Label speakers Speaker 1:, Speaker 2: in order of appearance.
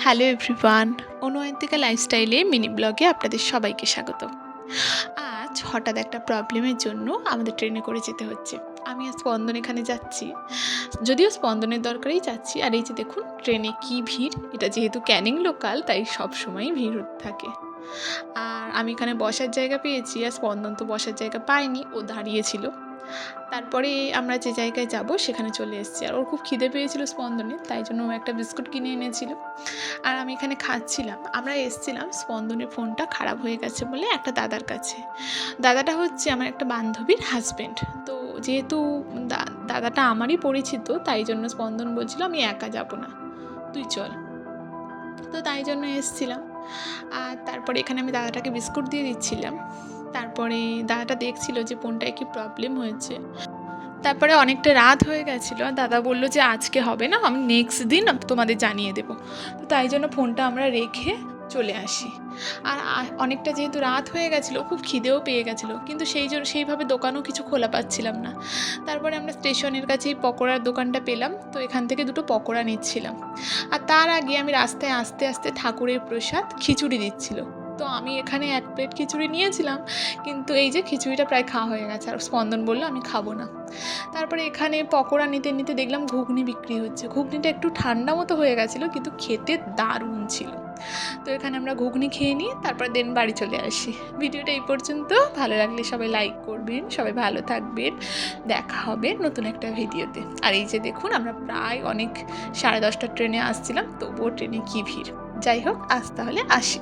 Speaker 1: Hello everyone, অনুয়ন্তিকা লাইফস্টাইলে mini ব্লগে আপনাদের সবাইকে স্বাগত। আজ হঠাৎ একটা প্রবলেমের জন্য আমাদের ট্রেনে করে যেতে হচ্ছে। আমি আজ স্পন্দন এখানে যাচ্ছি। যদিও স্পন্দনের দরকারেই যাচ্ছি, আর এই যে দেখুন, ট্রেনে কি ভিড়, এটা যেহেতু ক্যানিং লোকাল, তাই সব সময়ই ভিড় থাকে। আর আমি এখানে বসার জায়গা পেয়েছি, আর স্পন্দন তো বসার জায়গা পায়নি, ও দাঁড়িয়েছিল তারপরে আমরা যে জায়গায় যাব সেখানে চলে এসেছি। আর ওর খুব খিদে পেয়েছিল স্পন্দনে, তাই জন্য ও একটা বিস্কুট কিনে এনেছিল। আর আমি এখানে খাচ্ছিলাম। আমরা এসছিলাম স্পন্দনের ফোনটা খারাপ হয়ে গেছে বলে একটা দাদার কাছে। দাদাটা হচ্ছে আমার একটা বান্ধবীর হাজব্যান্ড তো যেহেতু দাদাটা আমারই পরিচিত, তাই জন্য স্পন্দন বলছিল, আমি একা যাব না। তুই চল। তো তাই জন্য এসছিলাম। আর তারপরে এখানে আমি দাদাটাকে বিস্কুট দিয়ে দিচ্ছিলাম। তারপরে দাদাটা দেখছিল যে ফোনটায় কি প্রবলেম হয়েছে। তারপরে অনেকটা রাত হয়ে গেছিল দাদা বলল যে আজকে হবে না, আমি নেক্সট দিন তোমাদের জানিয়ে দেবো। তো তাই জন্য ফোনটা আমরা রেখে চলে আসি। আর অনেকটা যেহেতু রাত হয়ে গেছিল, খুব খিদেও পেয়ে গেছিল, কিন্তু সেই জন্য সেইভাবে দোকানও কিছু খোলা পাচ্ছিলাম না। তারপরে আমরা স্টেশনের কাছেই পকোড়ার দোকানটা পেলাম, তো এখান থেকে দুটো পকোড়া নিচ্ছিলাম। আর তার আগে আমি রাস্তায় আস্তে আস্তে ঠাকুরের প্রসাদ খিচুড়ি দিচ্ছিল। তো আমি এখানে এক প্লেট খিচুড়ি নিয়েছিলাম, কিন্তু এই যে খিচুড়িটা প্রায় খাওয়া হয়ে গেছে আর স্পন্দন বলল আমি খাব না। তারপরে এখানে পকোড়া নিতে নিতে দেখলাম ঘুগনি বিক্রি হচ্ছে। ঘুগনিটা একটু ঠান্ডা মতো হয়ে গেছিল, কিন্তু খেতে দারুণ ছিল। তো এখানে আমরা ঘুগনি খেয়ে নিই, তারপর দেন বাড়ি চলে আসি। ভিডিওটা এই পর্যন্ত। ভালো লাগলে সবাই লাইক করবেন, সবাই ভালো থাকবেন। দেখা হবে নতুন একটা ভিডিওতে। আর এই যে দেখুন, আমরা প্রায় অনেক সাড়ে দশটার ট্রেনে আসছিলাম, তবুও ট্রেনে কী ভিড়? যাই হোক, আজ তাহলে আসি।